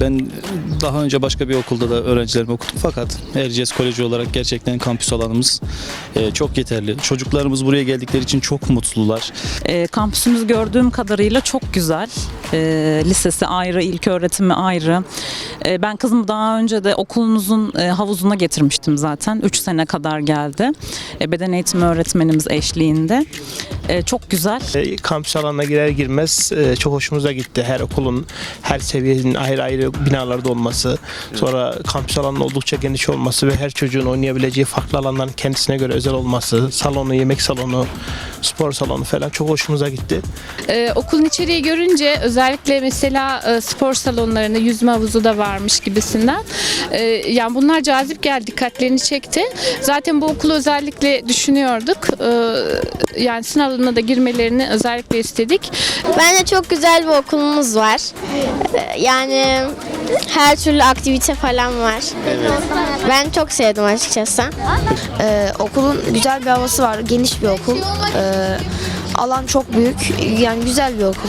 Ben daha önce başka bir okulda da öğrencilerimi okudum fakat Erciyes Koleji olarak gerçekten kampüs alanımız e, çok yeterli. Çocuklarımız buraya geldikleri için çok mutlular. E, kampüsümüz gördüğüm kadarıyla çok güzel. E, lisesi ayrı, ilk öğretimi ayrı. E, ben kızımı daha önce de okulumuzun e, havuzuna getirmiştim zaten. 3 sene kadar geldi. E, beden eğitimi öğretmenimiz eşliğinde. E, çok güzel. E, Kampüs alanına girer girmez e, çok hoşumuza gitti. Her okulun, her seviyenin ayrı ayrı binalarda olması, sonra kampüs alanının oldukça geniş olması ve her çocuğun oynayabileceği farklı alanların kendisine göre özel olması, salonu, yemek salonu, spor salonu falan çok hoşumuza gitti. Ee, okulun içeriği görünce özellikle mesela e, spor salonlarında yüzme havuzu da varmış gibisinden. e, yani bunlar cazip geldi, dikkatlerini çekti. Zaten bu okulu özellikle düşünüyorduk. Ee, yani sınavına da girmelerini özellikle istedik. Bence çok güzel bir okulumuz var. Yani her türlü aktivite falan var. Ben çok sevdim açıkçası. Ee, okulun güzel bir havası var. Geniş bir okul. Ee, alan çok büyük. Yani güzel bir okul.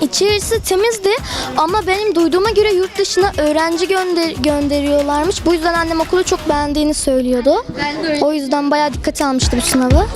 İçerisi temizdi ama benim duyduğuma göre yurt dışına öğrenci gönder gönderiyorlarmış. Bu yüzden annem okulu çok beğendiğini söylüyordu. O yüzden bayağı dikkate almıştı bu sınavı.